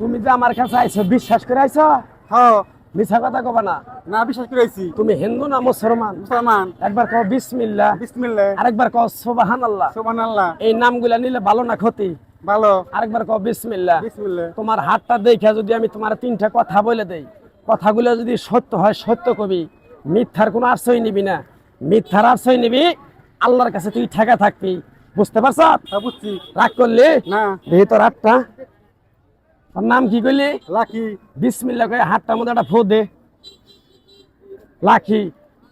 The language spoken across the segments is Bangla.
তুমি যে আমার কাছে আইছো বিশ্বাস করে আইছো? হ্যাঁ। মিছা কথা কবা না। না বিশ্বাস করেছি তুমি হিন্দু না মুসলমান? মুসলমান। একবার কও বিসমিল্লাহ। বিসমিল্লাহ। আরেকবার কও সুবহানাল্লাহ। সুবহানাল্লাহ। এই নামগুলা নিলে ভালো না ক্ষতি? ভালো। আরেকবার কও বিসমিল্লাহ। বিসমিল্লাহ। তোমার হাতটা দেখে যদি আমি তোমার তিনটা কথা বলে দেই কথাগুলো যদি সত্য হয় সত্য কবি মিথ্যার কোনো আশ্রয় নিবি না। মিথ্যার আশ্রয় নিবি আল্লাহর কাছে তুই ঠেকা থাকবি। বুঝতে পারছ? হ্যাঁ বুঝছি। রাগ করলি না। দেখি তোর নাম কি করলি লাকি। বিসমিল্লা করে হাতটার মধ্যে একটা ফো দে। লাখি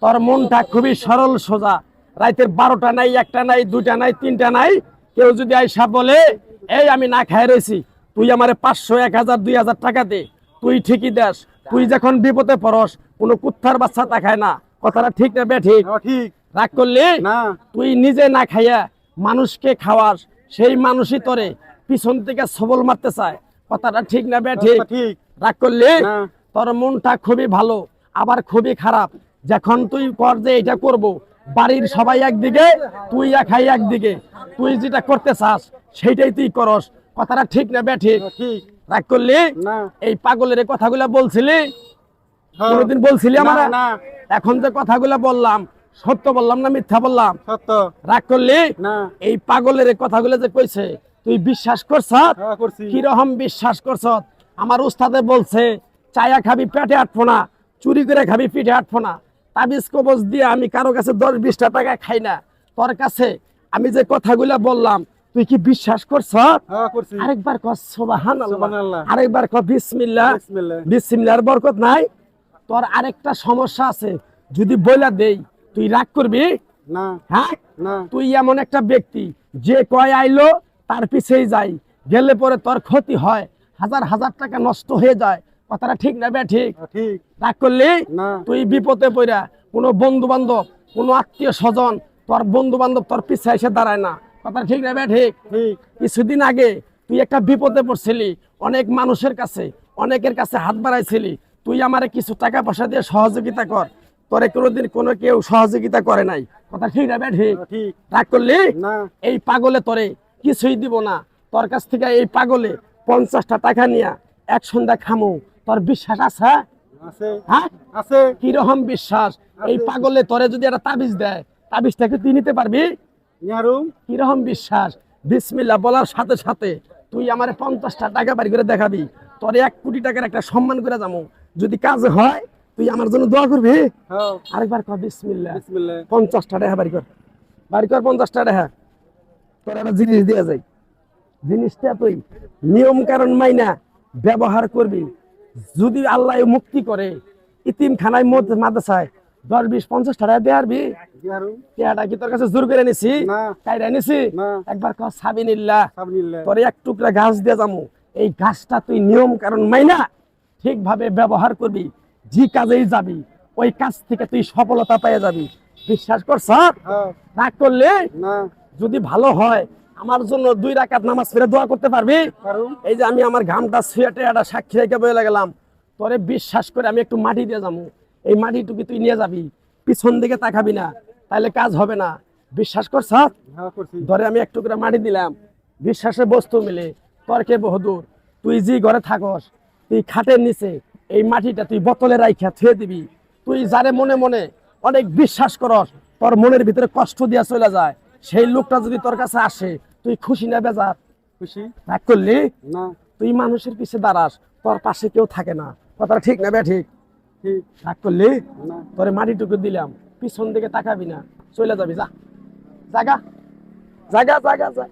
তোর মনটা খুবই সরল সোজা। রাইতের বারোটা নাই একটা নাই দুইটা নাই তিনটা নাই। কেউ যদি আইসা বলে এই আমি না খাই রয়েছি তুই আমারে পাঁচশো এক হাজার দুই হাজার টাকা দে। তুই ঠিকই দেস তুই যখন বিপদে পড়স কোনো কুত্থার বাচ্চা তা খায় না। কথাটা ঠিক না বে ঠিক? হ্যাঁ, ঠিক। রাগ করলি? না। তুই নিজে না খাইয়া মানুষকে খাওয়াস সেই মানুষই তোরে পিছন থেকে সবল মারতে চায়। কথাটা ঠিক না বে ঠিক। রাগ করলি? তোর মনটা খুবই ভালো আবার খুবই খারাপ। যখন তুই কর যে এটা করব বাড়ির সবাই একদিকে তুই একাই একদিকে। তুই যেটা করতে চাস সেইটাই তুই করস। কথাটা ঠিক না বে ঠিক? রাগ করলি? এই পাগলের কথাগুলো বলছিলি? হ্যাঁ। কোনোদিন বলছিলি আমার? এখন যে কথাগুলো বললাম সত্য বললাম না মিথ্যা বললাম? সত্য। রাগ করলি? এই পাগলের কথাগুলো যে কইছে তুই বিশ্বাস করছ? হ্যাঁ কীরকম বিশ্বাস করছ? আমার উস্তাদে বলছে চায়া খাবি পেটে আটবো না। চুরি করে খাবি পিঠে আটবো না। তাবিজ কবজ দিয়ে আমি কারও কাছে দশ বিশটা টাকা খাই না। তোর কাছে আমি যে কথাগুলা বললাম তুই কি বিশ্বাস করছ? হ্যাঁ করছি। আরেকবার কর সোবাহান। আরেকবার কর বিসমিল্লাহ। বিসমিল্লাহর বরকত নাই। তোর আরেকটা সমস্যা আছে। যদি বইলা দেই তুই রাগ করবি? না। হ্যাঁ? তুই এমন একটা ব্যক্তি যে কয় আইলো তার পিছেই যাই। গেলে পরে তোর ক্ষতি হয়। হাজার হাজার টাকা নষ্ট হয়ে যায়। কথাটা ঠিক না বে ঠিক? ঠিক। রাগ করলি? তুই বিপদে পড়া কোনো বন্ধু বান্ধব কোনো আত্মীয় স্বজন তোর বন্ধু বান্ধব তোর পিছে এসে দাঁড়ায় না। কথাটা ঠিক না বে ঠিক? ঠিক। কিছুদিন আগে তুই একটা বিপদে পড়ছিলি। অনেক মানুষের কাছে অনেকের কাছে হাত বাড়াইছিলি। তুই আমারে কিছু টাকা পয়সা দিয়ে সহযোগিতা কর। তোরে কোনোদিন কোনো কেউ সহযোগিতা করে নাই। কথা ঠিক না বে ঠিক? হ্যাঁ, ঠিক। রাগ করলি? এই পাগলে তোরে কিছুই দিব না। তোর কাছ থেকে এই পাগলে পঞ্চাশটা টাকা নিয়া এক সন্ধ্যা খামু। তোর বিশ্বাস আছে? আছে। হ্যাঁ? আছে। কীরকম বিশ্বাস? এই পাগলে তোরে যদি একটা তাবিজ দেয় তাবিজটাকে তুই নিতে পারবি? কীরকম বিশ্বাস? বিসমিল্লা বলার সাথে সাথে তুই আমার পঞ্চাশটা টাকা বাড়ি করে দেখাবি। তোরে এক কোটি টাকার একটা সম্মান করে যাব। যদি কাজ হয় তুই আমার জন্য দোয়া করবি? হ্যাঁ। আরেকবার কর বিসমিল্লা পঞ্চাশটা টাকা বাড়ি কর। বাড়ি কর পঞ্চাশটা টাকা তোর একটা জিনিস দেওয়া যায় জিনিসটা তুই নিয়ম কারণ মাইনা ব্যবহার করবি। যদি আল্লাহ মুক্তি করে ইতিম খানায় মধ্যে মাদ্রাসায় দশ বিশ পঞ্চাশ টাকা টেয়াটা কি তোর কাছে জোর করে নিছি? কাইরা নিছি? একবার সাবিনিল্লাহ। তোর এক টুকরা ঘাস দিয়ে যাব এই ঘাসটা তুই নিয়ম কারণ মাইনা ঠিকভাবে ব্যবহার করবি। যে কাজেই যাবি ওই কাজ থেকে তুই সফলতা পেয়ে যাবি। বিশ্বাস করছ হ্যাঁ। রাগ করলে না। যদি ভালো হয় আমার জন্য দুই রাকাত নামাজ ফিরে দোয়া করতে পারবি? এই যে আমি আমার ঘামটা শুয়েটে একটা সাক্ষী রেখে বয়ে গেলাম। তোরে বিশ্বাস করে আমি একটু মাটি দিয়ে যাব। এই মাটিটুকু তুই নিয়ে যাবি। পিছন দিকে তাকাবি না। তাহলে কাজ হবে না। বিশ্বাস করছ? হ্যাঁ করছি। ধরে আমি একটু করে মাটি দিলাম। বিশ্বাসে বস্তু মিলে। তর্কে বহুদূর। তুই যে ঘরে থাকস তুই খাটের নিচে এই মাটিটা তুই বোতলে রাইখা থুয়ে দিবি। তুই যারে মনে মনে অনেক বিশ্বাস করস তোর মনের ভিতরে কষ্ট দিয়া চলে যায়। সেই লোকটা যদি তোর কাছে আসে তুই খুশি না বেজার? খুশি? ভাগ করলি? না। তুই মানুষের পিছে দাঁড়াস তোর পাশে কেউ থাকে না। কথাটা ঠিক না বে ঠিক? রাগ করলি? তোর মাটিটুকু দিলাম পিছন দিকে তাকাবি না চলে যাবি যা। জাগা। জাগা জাগা যা